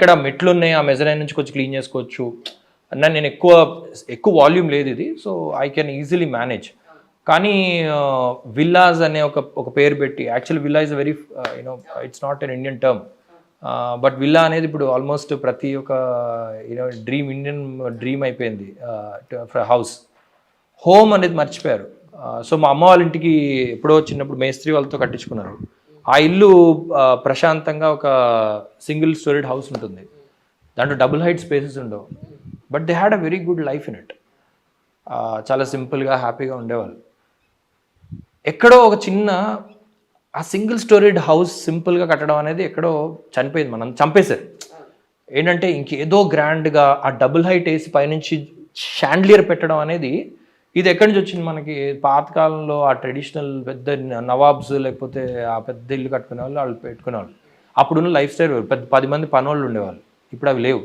ఇక్కడ మెట్లు ఉన్నాయి ఆ మెజరైన్ నుంచి కొంచెం క్లీన్ చేసుకోవచ్చు. అన్న నేను ఎక్కువ ఎక్కువ వాల్యూమ్ లేదు ఇది so I can easily manage కానీ విల్లాస్ అనే ఒక ఒక పేరు పెట్టి actual villa is very you know it's not an Indian term but villa అనేది ఇప్పుడు ఆల్మోస్ట్ ప్రతి ఒక్క you know dream Indian dream అయిపోయింది హౌస్ హోమ్ అనేది మర్చిపోయారు. సో మా అమ్మ వాళ్ళ ఇంటికి ఎప్పుడో చిన్నప్పుడు మేస్త్రి వాళ్ళతో కట్టించుకున్నారు. ఆ ఇల్లు ప్రశాంతంగా ఒక సింగిల్ స్టోరీడ్ హౌస్ ఉంటుంది. దాంట్లో డబుల్ హైట్ స్పేసెస్ ఉండవు. But they had a very good life in it. చాలా సింపుల్గా హ్యాపీగా ఉండేవాళ్ళు. ఎక్కడో ఒక చిన్న ఆ సింగిల్ స్టోరీడ్ హౌస్ సింపుల్గా కట్టడం అనేది ఎక్కడో చనిపోయింది మనం చంపేశారు. ఏంటంటే ఇంకేదో గ్రాండ్గా ఆ డబుల్ హైట్ వేసి పైనుంచి షాండ్లియర్ పెట్టడం అనేది ఇది ఎక్కడి నుంచి వచ్చింది మనకి? పాతకాలంలో ఆ ట్రెడిషనల్ పెద్ద నవాబ్స్ లేకపోతే ఆ పెద్ద ఇల్లు కట్టుకునే వాళ్ళు వాళ్ళు పెట్టుకునే వాళ్ళు. అప్పుడున్న లైఫ్ స్టైల్. పెద్ద పది మంది పనోళ్ళు ఉండేవాళ్ళు. ఇప్పుడు అవి లేవు.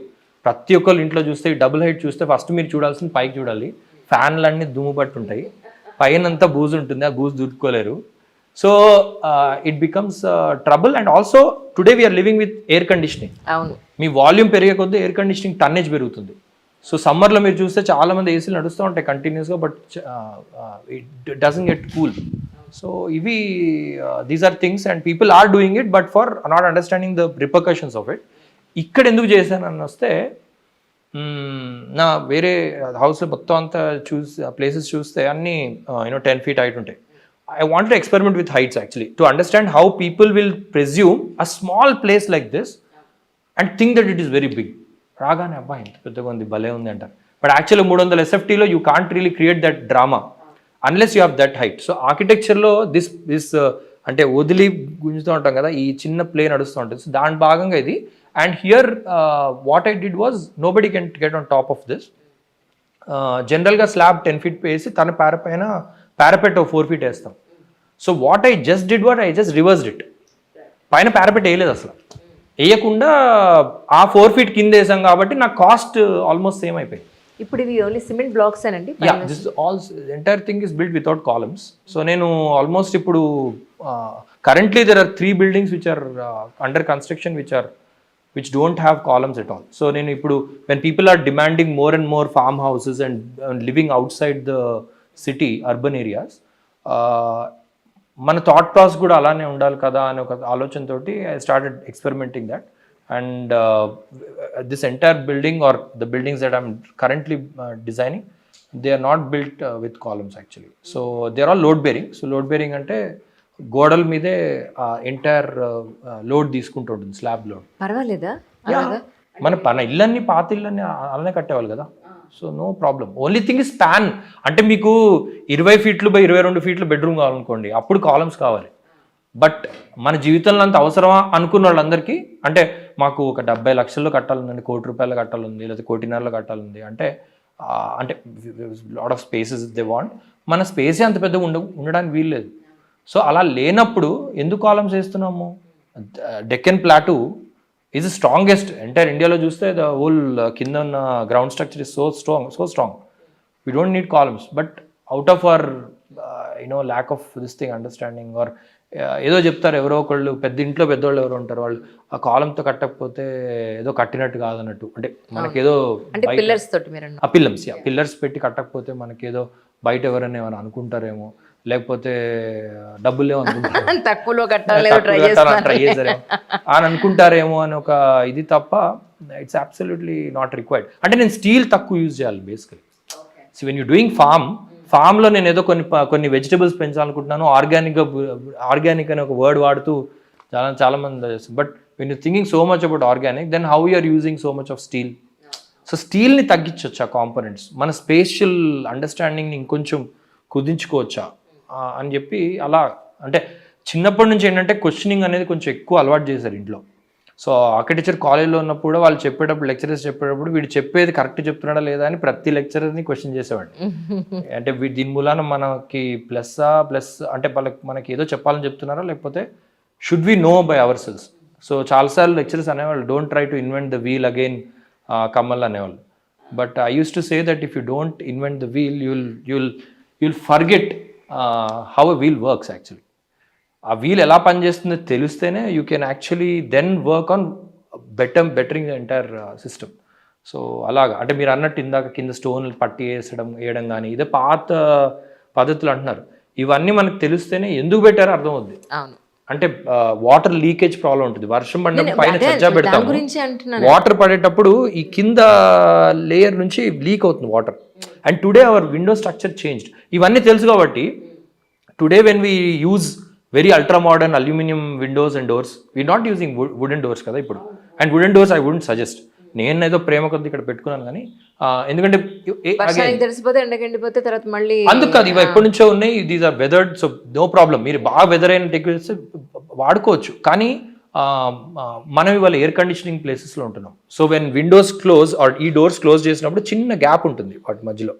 ప్రతి ఒక్కళ్ళు ఇంట్లో చూస్తే డబుల్ హైట్ చూస్తే ఫస్ట్ మీరు చూడాల్సింది పైకి చూడాలి. ఫ్యాన్లు అన్నీ దుమ్ము పట్టి ఉంటాయి పైన అంతా బూజు ఉంటుంది. ఆ బూజు దుడుకోలేరు. So it becomes trouble and also today we are living with air conditioning అవును. మీ వాల్యూమ్ పెరిగే కొద్దీ ఎయిర్ కండిషనింగ్ టన్నేజ్ పెరుగుతుంది. సో సమ్మర్లో మీరు చూస్తే చాలా మంది ఏసీలు నడుస్తూ ఉంటాయి కంటిన్యూస్గా but it doesn't get cool so ఇవి these are things and people are doing it but for not understanding the repercussions of it ఇక్కడ ఎందుకు చేశాను అని వస్తే నా వేరే హౌస్లో మొత్తం అంతా చూస్ ప్లేసెస్ చూస్తే అన్ని you know ten feet height ఉంటాయి. I want to experiment with heights actually to understand how people will presume a small place like this and think that it is very big రాగానే అబ్బాయి ఇంత పెద్దగా ఉంది భలే ఉంది అంటారు. బట్ యాక్చువల్లీ మూడు వందల ఎస్ఎఫ్టీలో you can't really create that drama unless you have that height so ఆర్కిటెక్చర్లో దిస్ దిస్ అంటే వదిలి గుంజుతూ ఉంటాం కదా ఈ చిన్న ప్లే నడుస్తూ ఉంటుంది. సో దాని భాగంగా ఇది. And here what I did was nobody can get on top of this జనరల్గా స్లాబ్ టెన్ ఫీట్ వేసి తన పేర పైన పారపెట్ ఫోర్ ఫీట్ వేస్తాం. So what I just did what I just reversed it పైన పారపెట్ వేయలేదు అసలు. వేయకుండా ఆ ఫోర్ ఫీట్ కింద వేసాం కాబట్టి నా కాస్ట్ ఆల్మోస్ట్ సేమ్ అయిపోయింది. ఇప్పుడు ఇవి ఓన్లీ సిమెంట్ బ్లాక్స్ అండి ya this all entire thing is build without columns so నేను ఆల్మోస్ట్ ఇప్పుడు currently there are three buildings which are under construction which are which don't have columns at all so నేను ఇప్పుడు when people are demanding more and more farm houses and living outside the city urban areas మన thought process కూడా అలానే ఉండాలి కదా అనే ఒక ఆలోచనతోటి I started experimenting that and this entire building are the buildings that I'm currently designing they are not built with columns actually so they are all load bearing so load bearing అంటే గోడల మీదే entire load తీసుకుంటూ ఉంటుంది slab load పర్వాలేదా? మన పన ఇల్లన్నీ పాత ఇల్లన్నీ అలానే కట్టేవాళ్ళు కదా. So no problem only thing is span అంటే మీకు ఇరవై ఫీట్లు బై ఇరవై రెండు ఫీట్లు బెడ్రూమ్ కావాలనుకోండి అప్పుడు కాలమ్స్ కావాలి. బట్ మన జీవితంలో అంత అవసరమా అనుకున్న వాళ్ళందరికీ అంటే మాకు ఒక డెబ్బై లక్షల్లో కట్టాలండి కోటి రూపాయలు కట్టాలంది లేదా కోటిన్నరలో కట్టాలంది అంటే అంటే lot of spaces they want మన స్పేసే అంత పెద్దగా ఉండ ఉండడానికి వీల్లేదు సో అలా లేనప్పుడు ఎందుకు కాలమ్స్ వేస్తున్నాము? Deccan plateau is strongest entire ఇండియాలో చూస్తే ద హోల్ కింద ఉన్న ground structure is so strong so strong we don't need columns but out of our you know lack of this thing understanding are ఏదో చెప్తారు ఎవరో ఒకళ్ళు పెద్ద ఇంట్లో పెద్దవాళ్ళు ఎవరో ఉంటారు వాళ్ళు ఆ కాలంతో కట్టకపోతే ఏదో కట్టినట్టు కాదన్నట్టు. అంటే మనకేదో పిల్లర్స్ తోటి. ఆ పిల్లర్స్ పిల్లర్స్ పెట్టి కట్టకపోతే మనకేదో బయట ఎవరైనా ఏమైనా అనుకుంటారేమో. లేకపోతే డబ్బులు తక్కువలో ట్రై అని అనుకుంటారేమో అని ఒక ఇది తప్ప ఇట్స్ అబ్సల్యూట్లీ నాట్ రిక్వైర్డ్ అంటే నేను స్టీల్ తక్కువ యూజ్ చేయాలి basically so when you doing farm ఫామ్లో నేను ఏదో కొన్ని కొన్ని వెజిటబుల్స్ పెంచాలనుకుంటున్నాను ఆర్గానిక్గా ఆర్గానిక్ అనే ఒక వర్డ్ వాడుతూ చాలా చాలా మంది but when you thinking so much about organic then how you're using so much of steel so స్టీల్ని తగ్గించవచ్చు ఆ కాంపోనెంట్స్ మన స్పేషియల్ అండర్స్టాండింగ్ని ఇంకొంచెం కుదించుకోవచ్చా? అని చెప్పి అలా అంటే చిన్నప్పటి నుంచి ఏంటంటే క్వశ్చనింగ్ అనేది కొంచెం ఎక్కువ అలవాటు చేశారు ఇంట్లో. సో ఆర్కిటెక్చర్ కాలేజ్లో ఉన్నప్పుడు కూడా వాళ్ళు చెప్పేటప్పుడు లెక్చరర్స్ చెప్పేటప్పుడు వీడు చెప్పేది కరెక్ట్ చెప్తున్నాడా లేదా అని ప్రతి లెక్చరర్ని క్వశ్చన్ చేసేవాడిని అంటే దీని మూలాన మనకి ప్లస్సా ప్లస్ అంటే వాళ్ళకి మనకి ఏదో చెప్పాలని చెప్తున్నారా? లేకపోతే should we know by our cells so చాలాసార్లు లెక్చరర్స్ అనేవాళ్ళు don't try to invent the wheel again Kamal అనేవాళ్ళు. But I use to say that if you don't invent the wheel you'll you'll you'll forget how a wheel works actually ఆ wheel ఎలా పనిచేస్తుందో తెలిస్తేనే you can actually then work on better bettering entire system so అలాగా. అంటే మీరు అన్నట్టు ఇందాక కింద స్టోన్లు పట్టి వేసడం వేయడం కానీ ఇదే పాత పద్ధతులు అంటున్నారు. ఇవన్నీ మనకు తెలిస్తేనే ఎందుకు పెట్టారో అర్థం అవుద్ది అవును. అంటే వాటర్ లీకేజ్ ప్రాబ్లం ఉంటుంది. వర్షం పడినప్పుడు పైన అంటున్నాను. వాటర్ పడేటప్పుడు ఈ కింద లేయర్ నుంచి లీక్ అవుతుంది water and today our window structure changed ఇవన్నీ తెలుసు కాబట్టి today when we use very ultra modern aluminium windows and doors we not using wooden doors కదా ఇప్పుడు. And wooden doors I wouldn't suggest నేను ఏదో ప్రేమ కొద్ది ఇక్కడ పెట్టుకున్నాను కానీ ఎందుకంటే తెలిసిపోతే ఎండకెండిపోతే తర్వాత మళ్ళీ అందుకు కాదు ఇవి ఎప్పటి నుంచో ఉన్నాయి these are weathered so no problem మీరు బాగా వెదర్ అయిన టెక్ చేస్తే వాడుకోవచ్చు. కానీ మనం ఇవాళ ఎయిర్ కండిషనింగ్ ప్లేసెస్లో ఉంటున్నాం. So when windows close are ఈ డోర్స్ క్లోజ్ చేసినప్పుడు చిన్న గ్యాప్ ఉంటుంది వాటి మధ్యలో.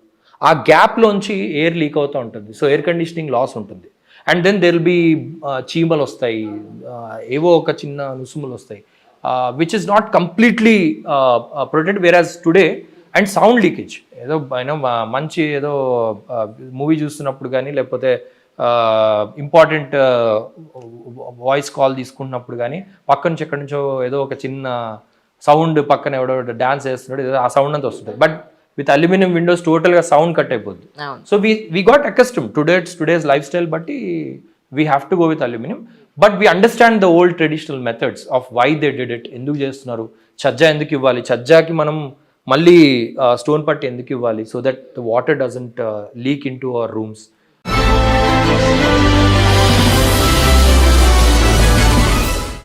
ఆ గ్యాప్లోంచి ఎయిర్ లీక్ అవుతూ ఉంటుంది. సో ఎయిర్ కండిషనింగ్ లాస్ ఉంటుంది. అండ్ దెన్ దెర్ బి చీమలు వస్తాయి ఏవో ఒక చిన్న నుసుములు వస్తాయి. Which is not completely protect whereas today and sound leakage ఏదో అయినా మంచి ఏదో మూవీ చూస్తున్నప్పుడు కానీ లేకపోతే ఇంపార్టెంట్ వాయిస్ కాల్ తీసుకుంటున్నప్పుడు కానీ పక్క నుంచి ఎక్కడి నుంచో ఏదో ఒక చిన్న సౌండ్ పక్కన ఎవడో డాన్స్ చేస్తున్నాడు ఏదో ఆ సౌండ్ అంతా వస్తుంటుంది. బట్ విత్ అల్యూమినియం విండోస్ టోటల్గా సౌండ్ కట్ అయిపోద్ది. So we we got accustom today's today's life style బట్టి we have to go with aluminium but we understand the old traditional methods of why they did it ఎందుకు చేస్తున్నారు? చజ్జా ఎందుకు ఇవ్వాలి? చజ్జాకి మనం మళ్ళీ stone పట్టి ఎందుకు ఇవ్వాలి? So that water doesn't leak in to our rooms